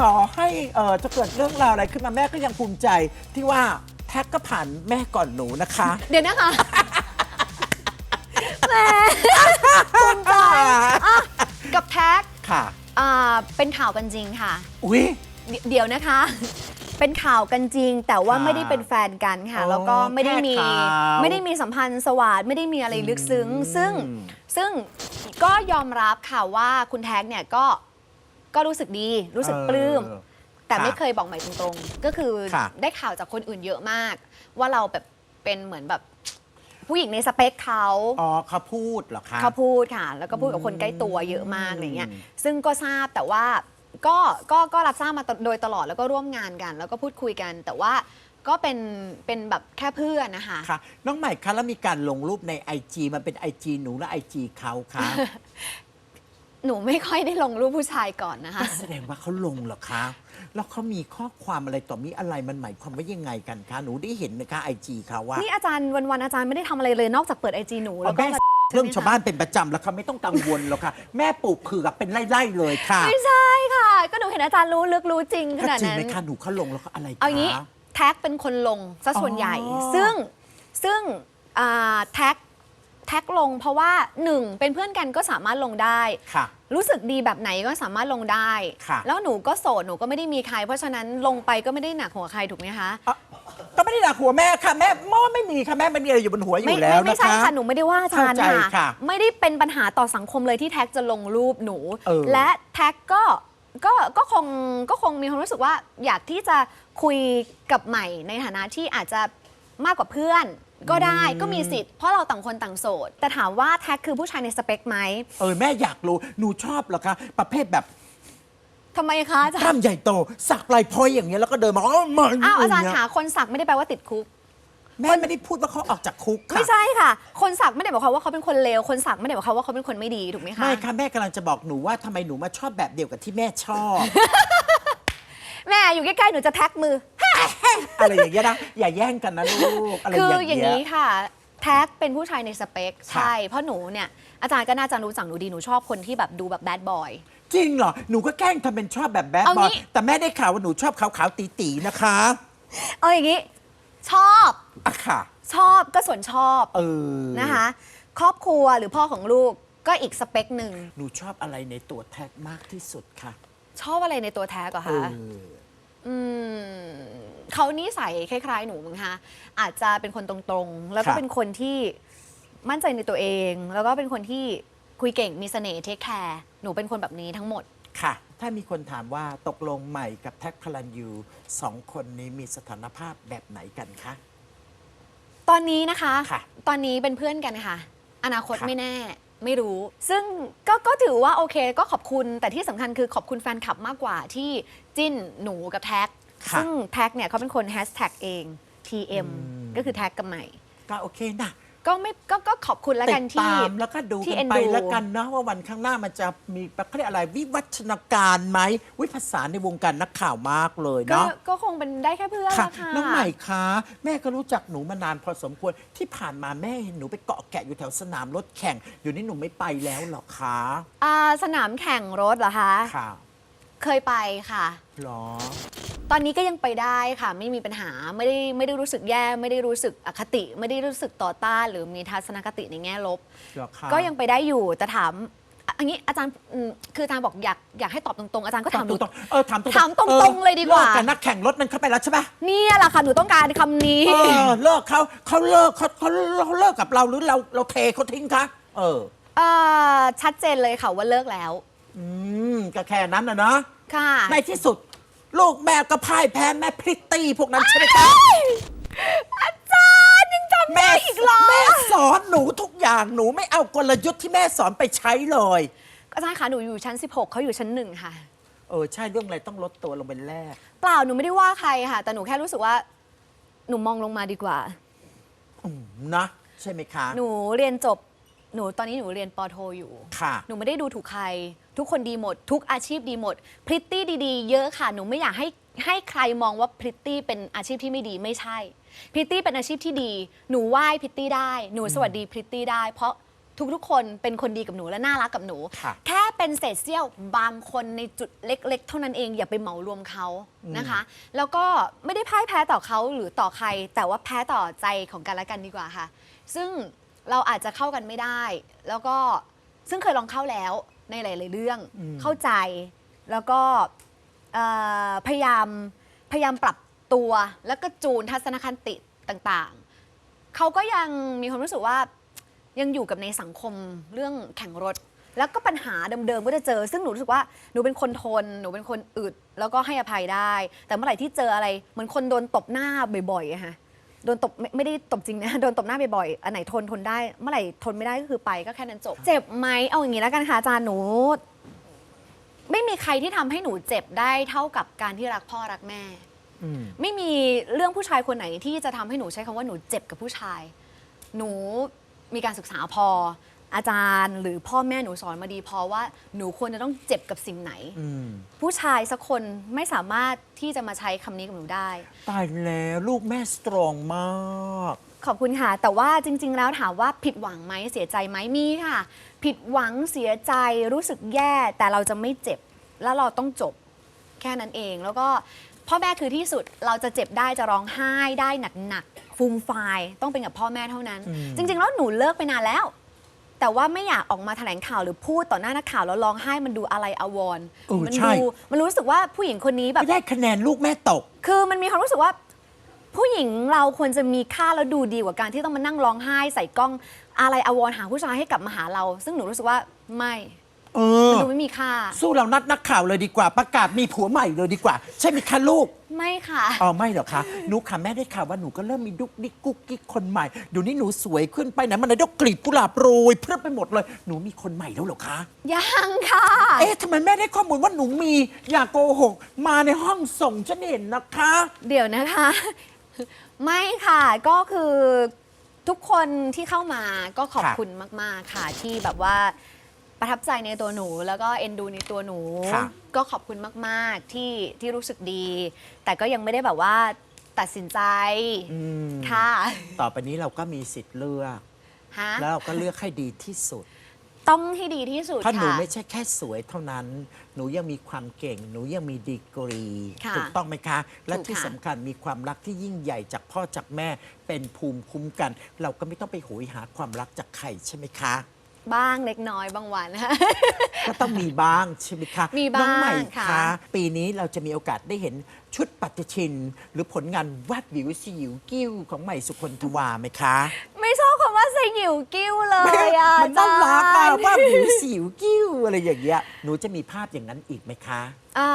ต่อให้เอ่อจะเกิดเรื่องราวอะไรขึ้นมาแม่ก็ยังภูมิใจที่ว่าแท็กก็ผ่านแม่ก่อนหนูนะคะ เดี๋ยวนะคะแหมภูมิใจอะกับแท็กค่ะ อ่าเป็นข่าวกันจริงค่ะ อุ้ยเดี๋ยวเดี๋ยวนะคะ เป็นข่าวกันจริง แต่ว่าค่ะไม่ได้เป็นแฟนกันค่ะอ๋อแล้วก็ไม่ได้มี แค่ข่าวไม่ได้มีสัมพันธ์สวัสดไม่ได้มีอะไรลึกซึ้งซึ่งอืมซึ่งก็ยอมรับค่ะว่าคุณแท็กเนี่ยก็ ก็รู้สึกดีรู้สึกปลื้ม เออ แต่ค่ะไม่เคยบอกใหม่ตรงๆ ก็คือค่ะ ได้ข่าวจากคนอื่นเยอะมาก ว่าเราแบบเป็นเหมือนแบบผู้หญิงในสเปคเขา อ๋อเขาพูดเหรอคะ เขาพูดค่ะ แล้วก็พูดกับคนใกล้ตัวเยอะมากอะไรเงี้ย อืม ซึ่งก็ทราบแต่ว่าก็ก็ก็รับทราบมาโดยตลอดแล้วก็ร่วมงานกัน แล้วก็พูดคุยกัน แต่ว่าก็เป็นเป็นแบบแค่เพื่อนนะคะ ค่ะน้องใหม่คะแล้วมีการลงรูปใน IG มันเป็น IG หนูและ IG เขาคะ หนูไม่ค่อยได้ลงรูปผู้ชายก่อนนะคะ แสดงว่าเขาลงเหรอคะ แล้วเขามีข้อความอะไรต่อมีอะไรมันหมายความว่ายังไงกันคะ หนูได้เห็นไหมคะ IG เขาว่านี่อาจารย์วันๆอาจารย์ไม่ได้ทำอะไรเลยนอกจากเปิดไอจีหนูแล้วก็ แม่เรื่องชาวบ้านเป็นประจำแล้วค่ะไม่ต้องกังวลหรอกค่ะ แม่ปลูกเผือกเป็นไร่ๆเลยค่ะไม่ใช่ค่ะ ก็หนูเห็นอาจารย์รู้ลึกรู้จริงขก็นาดจริงนั้น ไหมคะหนูเขาลงแล้วเขาอะไรคะ เอางี้แท็กเป็นคนลงซะส่วนใหญ่ อ๋อซึ่งซึ่งอ่าแท็ก แท็กลงเพราะว่าหนึ่งเป็นเพื่อนกันก็สามารถลงได้ ค่ะ รู้สึกดีแบบไหนก็สามารถลงได้ ค่ะ แล้วหนูก็โสดหนูก็ไม่ได้มีใคร เพราะฉะนั้นลงไปก็ไม่ได้หนักหัวใครถูกไหมคะ อะก็ไม่ได้หนักหัวแม่ค่ะ แม่หม้อไม่มีค่ะแม่ไม่มีอะไรอยู่บนหัวอไม่ยู่แล้วไม่นะใช่คะค่ะหนูไม่ได้ว่าอาจารย์เข้าใจค่ะไม่ได้เป็นปัญหาต่อสังคมเลยที่แท็กจะลงรูปหนู เออ และแท็กก็ก็ก็คงก็คงมีความรู้สึกว่าอยากที่จะคุยกับใหม่ในฐานะที่อาจจะมากกว่าเพื่อน ก็ได้ก็มีสิทธิ์เพราะเราต่างคนต่างโสด แต่ถามว่าแท็กคือผู้ชายในสเปคไหมเออแม่อยากรู้ หนูชอบเหรอคะ ประเภทแบบทำไมคะอาจากล้ารมย์ใหญ่โต สักลายพอยอย่างเงี้ยแล้วก็เดินมาอ๋อมาอ้าวอาจารย์ย่งขาเงี้ยคนสักไม่ได้แปลว่าติดคุก แม่ไม่ได้พูดว่าเขาออกจากคุกค่ะ ไม่ใช่ค่ะ คนสักไม่ได้บอกความว่าเขาเป็นคนเลวคนสักไม่ได้บอกความว่าเขาเป็นคนไม่ดีถูกไหมคะ ไม่ค่ะแม่กำลังจะบอกหนูว่าทำไมหนูมาชอบแบบเดียวกับที่แม่ชอบ แม่อยู่ใกล้ๆหนูจะแท็กมือ อะไรอย่างเงี้ยนะอย่าแย่งกันนะลูกอะไรคือออย่างย่างนี้เงี้ย ค่ะ แท็กเป็นผู้ชายในสเปคค่ะใช่ เพราะหนูเนี่ยอาจารย์ก็น่าจะรู้จักหนูดีหนูชอบคนที่แบบดูแบบแบดบอย จริงเหรอหนูก็แกล้งทำเป็นชอบแบบแบดเอาบอยงี้แต่แม่ได้ข่าวว่าหนูชอบขาวๆตีๆนะคะเอาอย่างนี้ ชอบอะค่ะ ชอบก็ส่วนชอบเออนะคะ ครอบครัวหรือพ่อของลูกก็อีกสเปคหนึ่งหนูชอบอะไรในตัวแท็กมากที่สุดค่ะชอบอะไรในตัวแท็กเหรอเอคะ อ อืมเขานิสัยคล้าย ๆ หนูมั้งคะอาจจะเป็นคนตรงๆ แล้วก็ค่ะเป็นคนที่มั่นใจในตัวเอง แล้วก็เป็นคนที่คุยเก่งมีเสน่ห์เทคแคร์หนูเป็นคนแบบนี้ทั้งหมด ค่ะ ถ้ามีคนถามว่าตกลงใหม่กับแท็กพลันยูสองคนนี้มีสถานภาพแบบไหนกันคะ ตอนนี้นะคะ ค่ะตอนนี้เป็นเพื่อนกันค่ะ อนาคตค่ะ ไม่แน่ ไม่รู้ ซึ่งก็ก็ถือว่าโอเคก็ขอบคุณ แต่ที่สำคัญคือขอบคุณแฟนคลับมากกว่าที่จิ้นหนูกับแท็ก ค่ะ ซึ่งแท็กเนี่ยเขาเป็นคนแฮชแท็กเอง TM มก็คือแท็กกับใหม่ ก็โอเคนะ ก็ไม่ก็ก็ขอบคุณแล้วติกันดที่ตามแล้วก็ดูที่กัเอ็นนไปดู แล้วกันเนาะว่าวันข้างหน้ามันจะมีเขาเรียกอะไรวิวัฒนาการไหมวิภาษาในวงการนักข่าวมากเลยก็เนาะ ก็คงเป็นได้แค่เพื่อนค่ะละค่ะ น้องใหม่คะแม่ก็รู้จักหนูมานานพอสมควรที่ผ่านมาแม่เห็นหนูไปเกาะแกะอยู่แถวสนามรถแข่งเดี๋ยวนี้หนูไม่ไปแล้วเหรอคะอ่าสนามแข่งรถเหรอคะ ค่ะเคยไปค่ะ หรอ ตอนนี้ก็ยังไปได้ค่ะไม่มีปัญหาไม่ได้ไม่ได้รู้สึกแย่ ไม่ได้รู้สึกอคติ ไม่ได้รู้สึกต่อต้านหรือมีทัศนคติในแง่ลบเหรอคะก็ยังไปได้อยู่แต่ถามอะอันนี้อาจารย์อืมคืออาจารย์บอกอยากอยากให้ตอบตรงๆ อาจารย์ก็ถาถามมตหนูรงๆเออถามตรงๆถามตรงๆเลยดีกว่า เลิกันนักแข่งรถนั้นเข้าไปแล้วใช่ปะเนี่ยแหละค่ะหนูต้องการคำนี้ เออเลิกเขาเขาเลิกเขาเขาเขาเลิกกับเราหรือเราเราเทเขาทิ้งคะเออ เอ่อชัดเจนเลยค่ะว่าเลิกแล้วอืมก็แค่นั้นนะเนาะค่ะ ในที่สุด ลูกแม่ก็พ่ายแพ้แม่พริตตี้พวกนั้นใช่ไหมคะอาจารย์ยังจำแม่ได้อีกเหรอแม่สอนหนูทุกอย่างหนูไม่เอากลยุทธ์ที่แม่สอนไปใช้เลย อาจารย์คะหนูอยู่ชั้น 16 เขาอยู่ชั้นหนึ่งค่ะ เออ ใช่เรื่องอะไรต้องลดตัวลงเป็นแรก เปล่าหนูไม่ได้ว่าใครค่ะ แต่หนูแค่รู้สึกว่า หนูมองลงมาดีกว่า อืมนะ ใช่ไหมคะ หนูเรียนจบ หนูตอนนี้หนูเรียนปอโทอยู่ ค่ะ หนูไม่ได้ดูถูกใคร ทุกคนดีหมด ทุกอาชีพดีหมด พริตตี้ดีๆ เยอะค่ะ หนูไม่อยากให้ให้ใครมองว่าพริตตี้เป็นอาชีพที่ไม่ดีไม่ใช่ พริตตี้เป็นอาชีพที่ดี หนูไหว้พริตตี้ได้ หนูสวัสดีพริตตี้ได้ เพราะทุกๆ คนเป็นคนดีกับหนูและน่ารักกับหนู ค่ะ แค่เป็นเศษเสี้ยวบางคนในจุดเล็ก ๆ เท่านั้นเองอย่าไปเหมารวมเขานะคะ แล้วก็ไม่ได้พ่ายแพ้ต่อเขาหรือต่อใคร แต่ว่าแพ้ต่อใจของกันและกันดีกว่าค่ะ ซึ่งเราอาจจะเข้ากันไม่ได้ แล้วก็ซึ่งเคยลองเข้าแล้ว ในหลาย ๆ เรื่องอืม เข้าใจ แล้วก็เอ่อพยายามพยายามปรับตัว แล้วก็จูนทัศนคติต่างๆ เขาก็ยังมีความรู้สึกว่ายังอยู่กับในสังคมเรื่องแข่งรถ แล้วก็ปัญหาเดิมๆก็จะเจอ ซึ่งหนูรู้สึกว่าหนูเป็นคนทน หนูเป็นคนอึดแล้วก็ให้อภัยได้ แต่เมื่อไหร่ที่เจออะไรเหมือนคนโดนตบหน้าบ่อยๆอะฮะ โดนตบไม่ไม่ได้ตบจริงนะ โดนตบหน้าบ่อยๆอันไหนทนทนได้ เมื่อไหร่ทนไม่ได้ก็คือไปก็แค่นั้นจบ เจ็บไหมเอาอย่างนี้แล้วกันค่ะอาจารย์หนู ไม่มีใครที่ทำให้หนูเจ็บได้เท่ากับการที่รักพ่อรักแม่ อืม ไม่มีเรื่องผู้ชายคนไหนที่จะทำให้หนูใช้คำว่าหนูเจ็บกับผู้ชาย หนูมีการศึกษาพอ อาจารย์ หรือพ่อแม่หนูสอนมาดีพอว่าหนูควรจะต้องเจ็บกับสิ่งไหน อืมผู้ชายสักคนไม่สามารถที่จะมาใช้คำนี้กับหนูได้ ตายแล้วลูกแม่สตรองมาก ขอบคุณค่ะ แต่ว่าจริง ๆ แล้วถามว่าผิดหวังไหมเสียใจไหมมีค่ะ ผิดหวังเสียใจรู้สึกแย่แต่เราจะไม่เจ็บ แล้วเราต้องจบแค่นั้นเอง แล้วก็พ่อแม่คือที่สุดเราจะเจ็บได้จะร้องไห้ได้หนักๆฟูมฟายต้องเป็นกับพ่อแม่เท่านั้นอืมจริง ๆ แล้วหนูเลิกไปนานแล้ว แต่ว่าไม่อยากออกมาแถลงข่าวหรือพูดต่อหน้านักข่าวแล้วร้องไห้มันดูอะไรอาวรณ์เออมัใช่ ดูมันรู้สึกว่าผู้หญิงคนนี้แบบ ไม่ได้คะแนนลูกแม่ตก คือมันมีความรู้สึกว่า ผู้หญิงเราควรจะมีค่าแล้วดูดีกว่าการที่ต้องมานั่งร้องไห้ใส่กล้องอะไรอาวรณ์หาผู้ชายให้กลับมาหาเรา ซึ่งหนูรู้สึกว่าไม่ เออ มันดูไม่มีค่า สู้เรานัดนักข่าวเลยดีกว่า ประกาศมีผัวใหม่เลยดีกว่า ใช่ไหมคะลูกไม่ค่ะ อ๋อไม่หรอกคะหนูค่ะแม่ได้ข่าวว่าหนูก็เริ่มมีดุกดิกกุ๊กกิ๊กคนใหม่เดี๋ยวนี้หนูสวยขึ้นไปไหนมันไหนดอกกลีบกุหลาบโรยเพื่อไปหมดเลยหนูมีคนใหม่แล้วเหรอคะยังค่ะ เอ๊ะทำไมแม่ได้ข้อมูลว่าหนูมีอย่าโกหก มาในห้องส่งฉันเห็นนะคะ เดี๋ยวนะคะ ไม่ค่ะก็คือทุกคนที่เข้ามาก็ขอบค่ะคุณมาก ๆ ค่ะ ที่แบบว่า ประทับใจในตัวหนูแล้วก็เอ็นดูในตัวหนู ค่ะ ก็ขอบคุณมาก ๆ ที่ที่รู้สึกดี แต่ก็ยังไม่ได้แบบว่าตัดสินใจอืมค่ะต่อไปนี้เราก็มีสิทธิ์เลือก ฮะแล้วเราก็เลือกให้ดีที่สุด ต้องให้ดีที่สุดเพราะหนูค่ะ ไม่ใช่แค่สวยเท่านั้น หนูยังมีความเก่ง หนูยังมีดีกรี ค่ะถูกต้องไหมคะ และถูกที่ค่ะ สำคัญมีความรักที่ยิ่งใหญ่จากพ่อจากแม่ เป็นภูมิคุ้มกัน เราก็ไม่ต้องไปโหยหาความรักจากใครใช่ไหมคะ บ้างเล็กน้อยบางวันนะคะ ก็ต้องมีบ้างใช่ไหมคะมีบ้างน้องใหม่ค่ะคะปีนี้เราจะมีโอกาสได้เห็นชุดปฏิทิน หรือผลงานวาดวิวสิวกิ้วของใหม่สุคนทวาไหมคะไม่ชอบคำว่าสยิวกิ้วเลยอะมันน่ารักอาอะจารย์วาดวิวสิวกิ้วอะไรอย่างเงี้ยหนูจะมีภาพอย่างนั้นอีกไหมคะ อ่า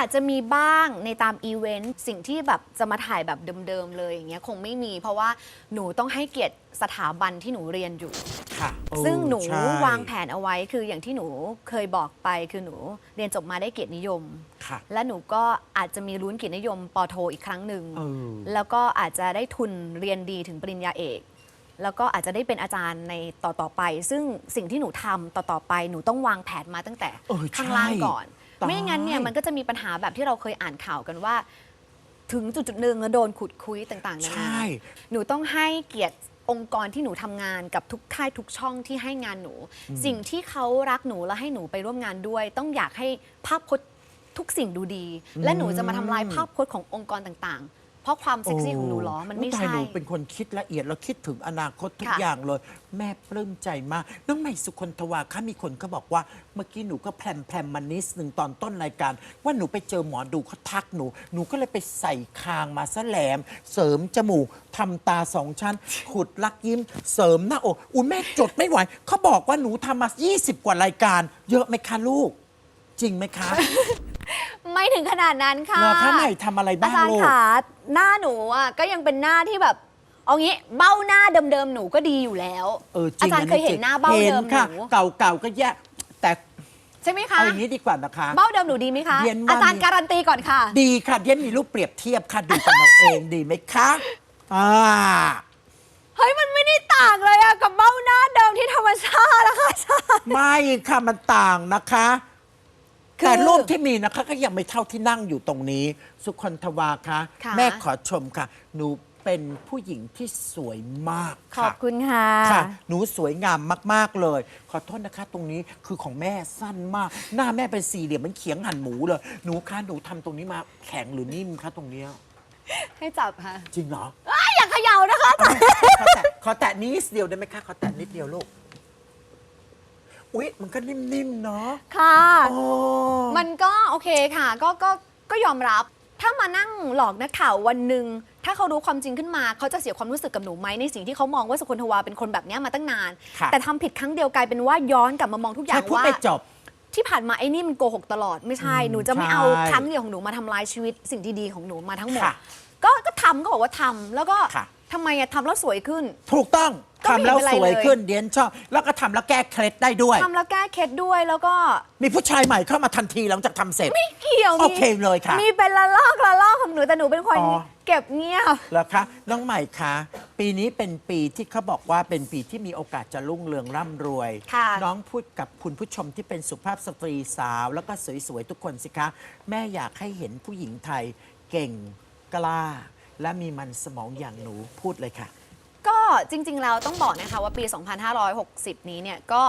อาจจะมีบ้างในตามอีเวนต์สิ่งที่แบบจะมาถ่ายแบบเดิมๆเลยอย่างเงี้ยคงไม่มี เพราะว่าหนูต้องให้เกียรติสถาบันที่หนูเรียนอยู่ ค่ะโอ้ซึ่งหนูใช่ วางแผนเอาไว้คืออย่างที่หนูเคยบอกไปคือหนูเรียนจบมาได้เกียรตินิยม ค่ะและหนูก็อาจจะมีลุ้นเกียรตินิยมปอโทอีกครั้งหนึ่ง เออ แล้วก็อาจจะได้ทุนเรียนดีถึงปริญญาเอก แล้วก็อาจจะได้เป็นอาจารย์ในต่อต่อๆไป ซึ่งสิ่งที่หนูทำต่อต่อ ๆ ไป หนูต้องวางแผนมาตั้งแต่เออใช่ ข้างล่างก่อน ตาย ไม่งั้นเนี่ยมันก็จะมีปัญหาแบบที่เราเคยอ่านข่าวกันว่า ถึงจุดจุดๆหนึ่งแล้วโดนขุดคุยต่างๆนาใช่ นาหนูต้องให้เกียรติองค์กรที่หนูทำงานกับทุกค่ายทุกช่องที่ให้งานหนู สิ่งที่เขารักหนูและให้หนูไปร่วมงานด้วย ต้องอยากให้ภาพพจน์ทุกสิ่งดูดี และหนูจะมาทำลายภาพพจน์ขององค์กรต่างๆเพ ราะความเซ็กซี่ของหนูเหรอ มันไม่ยตายใช่ หนูเป็นคนคิดละเอียด แล้วคิดถึงอนาคตทุกค่ะอย่างเลย แม่ปลื้มใจมากน้องใหม่สุคนทวาค่ะมีคนก็บอกว่า เมื่อกี้หนูก็แพรมแพรมมานิดหนึ่งตอนต้นรายการ ว่าหนูไปเจอหมอดูเขาทักหนู หนูก็เลยไปใส่คางมาซะแหลม เสริมจมูกทำตาสองชั้น ขุดลักยิ้ม เสริมหน้าอกอุ้ยแม่จดไม่ไหวเขาบอกว่าหนูทำมา 20 กว่ารายการ เยอะไหมคะลูก จริงไหมคะ ไม่ถึงขนาดนั้นค่ะเหรอคะใหม่ทำอะไรอาบ้างจารย์ลูก ขาหน้าหนูอะก็ยังเป็นหน้าที่แบบเอางี้เบ้าหน้าเดิมๆหนูก็ดีอยู่แล้ว เออจริงจารย์เคยเห็นหน้าเบ้าเห็นเดิมหค่ะนูเก่าๆก็แย่แต่ใช่ไหมคะเอาอย่างนี้ดีกว่านะคะ เบ้าเดิมหนูดีไหมคะ เรียนว่า อาจารย์การันตีก่อนค่ะ ดีค่ะเดียนมีรูปเปรียบเทียบค่ะดูกันเอาเองดีไหมคะอ่าเฮ้ยมันไม่ได้ต่างเลยอะกับเบ้าหน้าเดิมที่ธรรมชาตินะคะอาจารย์ไม่ค่ะมันต่างนะคะคือ แต่รูปที่มีนะคะก็ยังไม่เท่าที่นั่งอยู่ตรงนี้ สุคนทวาคะ ค่ะ แม่ขอชมค่ะ หนูเป็นผู้หญิงที่สวยมากขอบค่ะคุณค่ะ ค่ะ หนูสวยงามมาก ๆ เลย ขอโทษนะคะ ตรงนี้คือของแม่สั้นมาก หน้าแม่เป็นสี่เหลี่ยมเหมันเขียงหั่นหมูเลย หนูคะหนูทำตรงนี้มาแข็งหรือนิ่มคะตรงเนี้ยให้จับค่ะ จริงเหรอ อย่าเขย่านะคะ ขอแตะขอแตะนิดเดียวได้ไหมคะ ขอแตะนิดเดียวลูก อุ๊ย มันก็นิ่มๆเนาะค่ะ โอ้ มันก็โอเคค่ะ ก็ก็ก็ยอมรับ ถ้ามานั่งหลอกนักข่าววันหนึ่งถ้าเขารู้ความจริงขึ้นมา เขาจะเสียความรู้สึกกับหนูไหมในสิ่งที่เขามองว่าสุคนทวาเป็นคนแบบเนี้ยมาตั้งนาน ค่ะ แต่ทำผิดครั้งเดียวกลายเป็นว่าย้อนกลับมามองทุกอย่าใช่งพูดว่าไม่จบ ที่ผ่านมาไอ้นี่มันโกหกตลอดไม่ใช่หนูจะไม่เอาใช่ครั้งเดียวของหนูมาทำลายชีวิตสิ่งดีๆของหนูมาทั้งหมด ค่ะก็ก็ทำก็บอกว่าทำแล้วก็ค่ะ ทำไมอะทำแล้วสวยขึ้น ถูกต้อง ก็ไม่ทำแล้วเห็นเป็นไรสวยเลย ขึ้นเดียนชอบ แล้วก็ทำแล้วแก้เคล็ดได้ด้วย ทำแล้วแก้เคล็ดด้วยแล้วก็มีผู้ชายใหม่เข้ามาทันทีหลังจากทำเสร็จ ไม่เกี่ยวโอเคเลยค่ะมีเป็นละลอกละลอกของหนูแต่หนูเป็นคนอ๋อ เก็บเงียบ แล้วคะน้องใหม่คะปีนี้เป็นปีที่เขาบอกว่าเป็นปีที่มีโอกาสจะรุ่งเรืองร่ำรวย ค่ะ น้องพูดกับคุณผู้ชมที่เป็นสุภาพสตรีสาว แล้วก็สวยๆทุกคนสิคะ แม่อยากให้เห็นผู้หญิงไทยเก่งกล้า และมีมันสมองอย่างหนูพูดเลยค่ะก็ จริงๆแล้วต้องบอกนะคะว่าปี 2560 นี้เนี่ยก็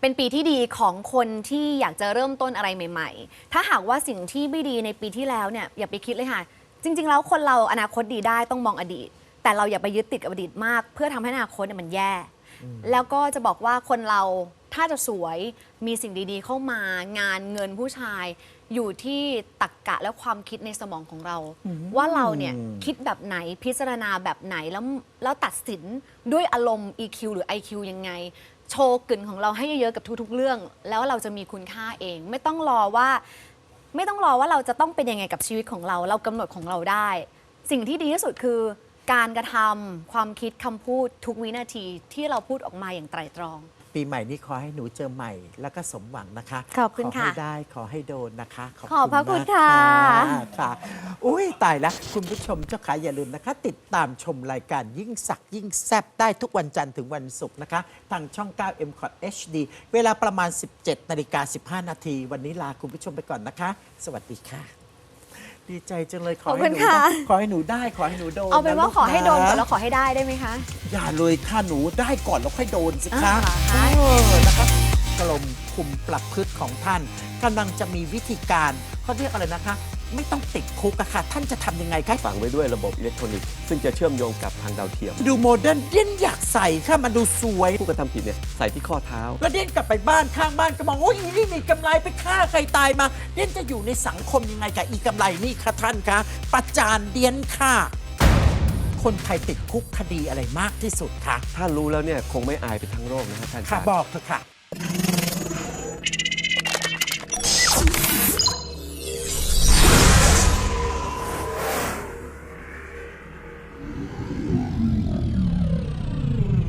เป็นปีที่ดีของคนที่อยากจะเริ่มต้นอะไรใหม่ ๆ ถ้าหากว่าสิ่งที่ไม่ดีในปีที่แล้วเนี่ยอย่าไปคิดเลยค่ะ จริง ๆ แล้วคนเราอนาคตดีได้ต้องมองอดีต แต่เราอย่าไปยึดติดกับอดีตมาก เพื่อทำให้อนาคตเนี่ยมันแย่ แล้วก็จะบอกว่าคนเรา ถ้าจะสวยมีสิ่งดีๆ เข้ามางานเงินผู้ชายอยู่ที่ตักกะและความคิดในสมองของเรา ว่าเราเนี่ยคิดแบบไหนพิจารณาแบบไหนแล้วแล้วตัดสินด้วยอารมณ์ EQ หรือ IQ ยังไง โชว์กลิ่นของเราให้เยอะๆ กับทุกๆ เรื่อง แล้วเราจะมีคุณค่าเอง ไม่ต้องรอว่า ไม่ต้องรอว่าเราจะต้องเป็นยังไงกับชีวิตของเรา เรากำหนดของเราได้ สิ่งที่ดีที่สุดคือการกระทำความคิดคำพูดทุกวินาทีที่เราพูดออกมาอย่างไตร่ตรอง ปีใหม่นี้ขอให้หนูเจอใหม่ แล้วก็สมหวังนะคะขอบคุณค่ะขอให้ได้ขอให้โดนนะคะขอบพระคุณมากค่ะค่ะ อุ้ยตายแล้วคุณผู้ชมเจ้าขาอย่าลืมนะคะ ติดตามชมรายการยิ่งสักยิ่งแซบได้ทุกวันจันทร์ถึงวันศุกร์นะคะ ทางช่อง 9 m c o t HD เวลาประมาณ 17นาฬิกา15 นาที วันนี้ลาคุณผู้ชมไปก่อนนะคะ สวัสดีค่ะ ดีใจจังเลยขอขอบคุให้ณหนูค่ะ ได้ขอให้หนูได้ขอให้หนูโดนเอาเป็นว่าะลูขอให้โดนก่อนะแล้วขอให้ได้ได้ไหมคะ อย่าเลยค่ะหนูได้ก่อนแล้วค่อยโดนสิคะอ่า เออนะคะกรมคุมปรับพฤติของท่านกำลังจะมีวิธีการเขาเรียกอะไรนะคะ ไม่ต้องติดคุกอะค่ะ ท่านจะทำยังไงคะฝังไว้ด้วยระบบอิเล็กทรอนิกส์ซึ่งจะเชื่อมโยงกับทางดาวเทียม ดูโมเดิร์นเดียนอยากใส่ค่ะมันดูสวย ผู้กระทำผิดเนี่ยใส่ที่ข้อเท้า แล้วเดียนกลับไปบ้านข้างบ้านก็มองโอ้ยอีนี่มีกำไรไปฆ่าใครตายมาเดียนจะอยู่ในสังคมยังไงกับอีกำไรนี่คะท่านคะประจานเดียนค่ะ คนไทยติดคุกคดีอะไรมากที่สุดคะถ้ารู้แล้วเนี่ยคงไม่อายไปทั้งโลกนะครับท่านค่ะรับ บอกเถอะค่ะ